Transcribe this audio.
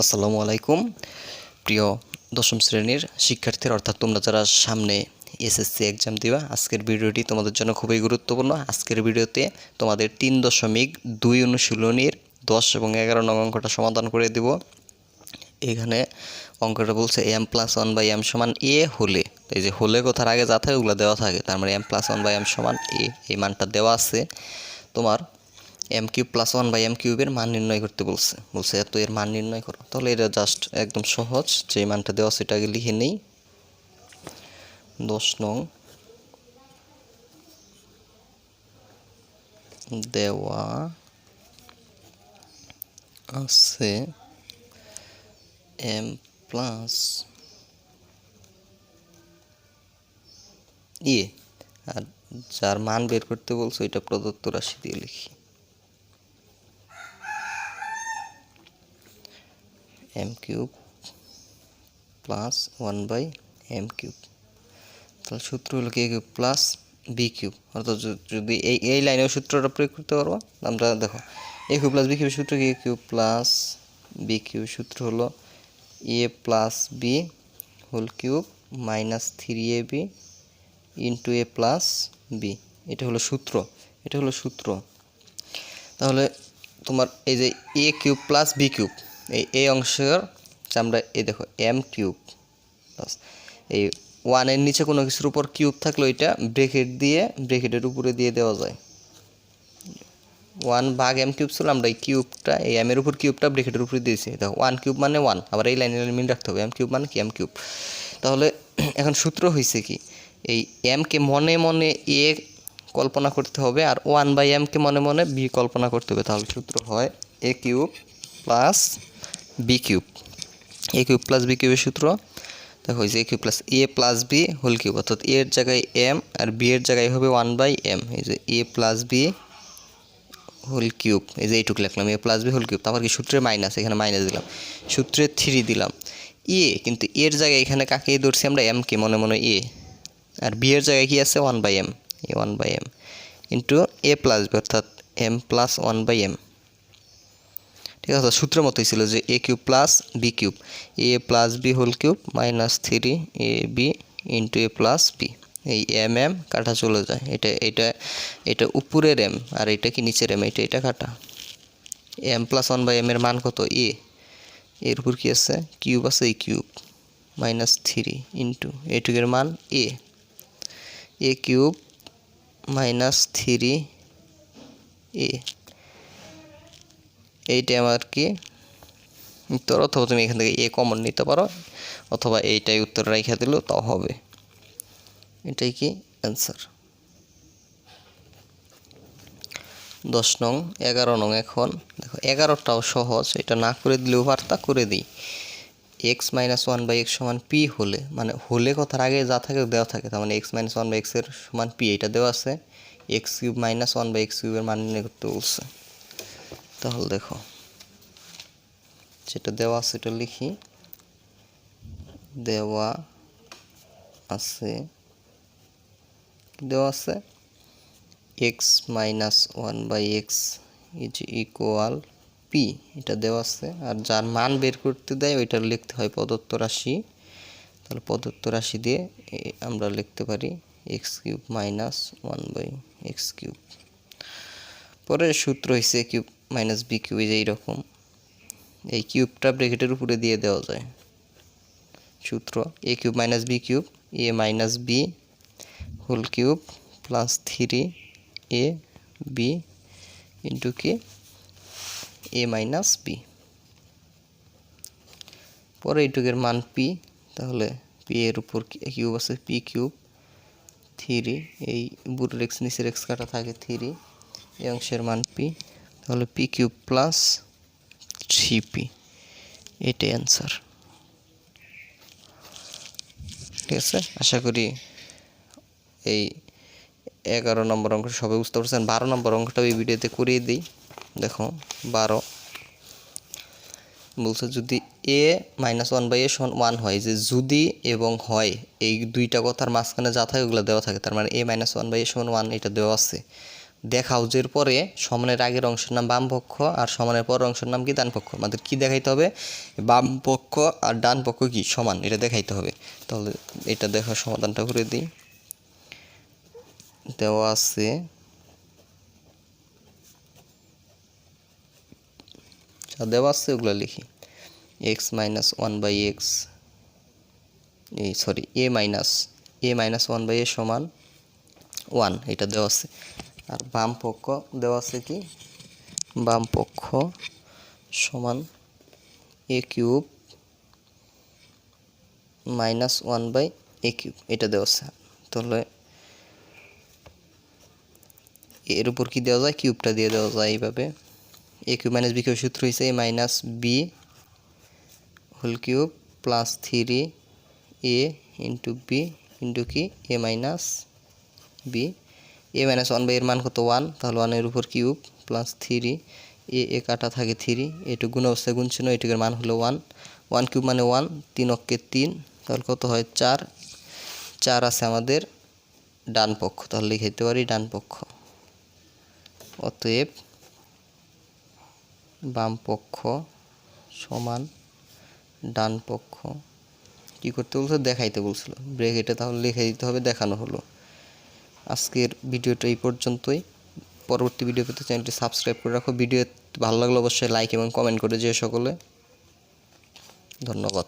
আসসালামু আলাইকুম। প্রিয় দশম শ্রেণির শিক্ষার্থীরা, অর্থাৎ তোমরা যারা সামনে এসএসসি এক্সাম দিবা, আজকের ভিডিওটি তোমাদের জন্য খুবই গুরুত্বপূর্ণ। আজকের ভিডিওতে তোমাদের তিন দশমিক দুই অনুশীলনীর দশ এবং এগারো নং অঙ্কটা সমাধান করে দিব। এখানে অঙ্কটা বলছে M plus one by M সমান এ হলে এই যে হলে কথার আগে যা থাকে ওগুলো দেওয়া থাকে, তার মানে M plus one by M সমান এ এই মানটা দেওয়া আছে। তোমার M cube plus one by M কিউবের মান নির্ণয় করতে বলছে। বলছে, এত এর মান নির্ণয় করো। তাহলে এটা জাস্ট একদম সহজ। যে মানটা দেওয়া এটাকে লিখে নেই। দশ নং। দেওয়া আছে এম প্লাস ইয়ে আর যার মান বের করতে বলছো এটা প্রদত্ত রাশি দিয়ে লিখি। M cube plus one by M cube তাহলে সূত্র হলো কে কিউব প্লাস বি কিউব অর্থাৎ যদি এই এই লাইনেও সূত্রটা প্রয়োগ করতে পারব আমরা দেখো। A cube plus B cube সূত্র কি? কিউব প্লাস বি কিউব সূত্র হলো A plus B whole cube minus three A B into A plus B এটা হলো সূত্র, এটা হলো সূত্র। তাহলে তোমার এই যে A cube plus B cube এই এই অংশের আমরা এই দেখো এম কিউব এই ওয়ানের নিচে কোনো কিছুর উপর কিউব থাকলে ওইটা ব্রেকেট দিয়ে ব্রেকেটের উপরে দিয়ে দেওয়া যায়। ওয়ান ভাগ এম কিউব ছিল, আমরা এই কিউবটা এই এমের উপর কিউবটা ব্রেকেটের উপরে দিয়েছি। দেখো ওয়ান কিউব মানে ওয়ান আবার এই লাইনে মিল রাখতে হবে। এম কিউব মানে কি? এম কিউব তাহলে এখন সূত্র হয়েছে কি? এই এমকে মনে মনে এ কল্পনা করতে হবে, আর ওয়ান বাই এমকে মনে মনে বি কল্পনা করতে হবে। তাহলে সূত্র হয় A cube plus B cube A cube plus B কিউবের সূত্র, দেখো যে A cube plus A plus B whole cube অর্থাৎ এর জায়গায় এম আর বি এর জায়গায় হবে ওয়ান বাই এম এই যে A plus B whole cube এই যে এইটুকু লিখলাম A plus B whole cube তারপর কি সূত্রে মাইনাস এখানে মাইনাস দিলাম, সূত্রে থ্রি দিলাম এ কিন্তু এর জায়গায় এখানে কাকে ধরছি আমরা? এম কে, মনে মনে এ আর বি এর জায়গায় কি আছে? One by M A one by M into A plus B অর্থাৎ M plus one by M ঠিক আছে, সূত্রের মতোই ছিল যে A cube plus B cube. A plus B whole cube minus three A B into A plus B এই M M কাটা চলে যায়। এটা এটা এটা উপরের এম আর এটা কি নিচের এম এটা এটা কাটা। M plus one by M এর মান কত? এ এর উপর কি আছে? কিউব আছে এই কিউব। মাইনাস থ্রি ইন্টু এটুকের মান A A cube minus three A এইটা আমার কি? উত্তর, অথবা তুমি এখান থেকে এ কমন নিতে পারো, অথবা এইটাই উত্তর রেখে দিলেও তাও হবে। এটাই কি? অ্যান্সার দশ নং, এগারো নং এখন। দেখো, এগারোটাও সহজ, এটা না করে দিলেও বার্তা করে দিই। X minus one by X সমান পি হলে মানে হলে কথার আগে যা থাকে দেওয়া থাকে, তার মানে এক্স মাইনাস ওয়ান বাই এক্সের সমান পি এটা দেওয়া আছে। X cube minus one by X কিউবের মান নির্ণয় করতে বলছে। তাহলে দেখো। যেটা দেওয়া আছে এটা লিখি। দেওয়া আছে দেওয়া আছে? X minus one by X is equal P এটা দেওয়া আছে। আর যার মান বের করতে দেয়, ওইটা লিখতে হয় প্রদত্ত রাশি। তাহলে প্রদত্ত রাশি দিয়ে আমরা লিখতে পারি X cube minus one by X cube পরের সূত্র হয়েছে কিউব মাইনাস বি কিউব এই যে এইরকম। এই কিউবটা ব্রেকেটের উপরে দিয়ে দেওয়া যায়। সূত্র A cube minus B cube A minus B whole cube plus three A B into কি এ মাইনাস বি পরে এইটুকের মান পি তাহলে পি এর উপর কিউব আছে পি কিউব থ্রি এই বুড়োর এক্স নিচের এক্স কাটা থাকে থ্রি এই অংশের মান পি তাহলে P cube plus three P এটাই অ্যান্সার ঠিক আছে? আশা করি এই এগারো নম্বর অঙ্ক সবাই বুঝতে পারছেন। বারো নম্বর অঙ্কটাও এই ভিডিওতে করিয়ে দিই। দেখো, বারো। বলছে যদি A minus one by A সমান ওয়ান হয়, যে যদি এবং হয়, এই দুইটা কথার মাঝখানে যা থাকে ওগুলো দেওয়া থাকে। তার মানে A minus one by A সমান ওয়ান এটা দেওয়া আছে। দেখাও যের পরে সমানের আগের অংশের নাম বাম পক্ষ আর সমানের পরের অংশের নাম কি ডান পক্ষ আমাদের কি দেখাইতে হবে? বাম পক্ষ আর ডান পক্ষ কি? সমান, এটা দেখাইতে হবে। তাহলে এটা দেখার সমাধানটা করে দিই। দেওয়া আছে যা দেওয়া আছে ওগুলো লিখি। X minus one by X এই sorry, A minus A minus one by A সমান ওয়ান, এটা দেওয়া আছে। আর বাম পক্ষ দেওয়া আছে কি? বাম পক্ষ সমান A cube minus one by A cube এটা দেওয়া আছে। তাহলে এর উপর কি দেওয়া যায়? কিউবটা দিয়ে দেওয়া যায় এইভাবে। A cube minus B cube সূত্র হয়েছে A minus B whole cube plus three A into B into কি? A minus B A minus one by মান কত? ওয়ান তাহলে ওয়ানের উপর cube plus three A A কাটা থাকে থ্রি এটুকু গুণ অবস্থায় গুণ এটুকুর মান হলো ওয়ান ওয়ান কিউব মানে ওয়ান তিন অক্ষে তিন, তাহলে কত হয়? চার। চার আছে আমাদের ডান পক্ষ, তাহলে লিখে দিতে পারি ডান পক্ষ। অতএব বাম পক্ষ সমান ডান পক্ষ। কী করতে বলছো? দেখাইতে বলছিল। ব্রেকেটে তাহলে লিখে দিতে হবে, দেখানো হলো। আজকের ভিডিওটা এই পর্যন্তই। পরবর্তী ভিডিও পেতে চ্যানেলটি সাবস্ক্রাইব করে রাখো। ভিডিও ভালো লাগলে অবশ্যই লাইক এবং কমেন্ট করে যেও সকলে। ধন্যবাদ।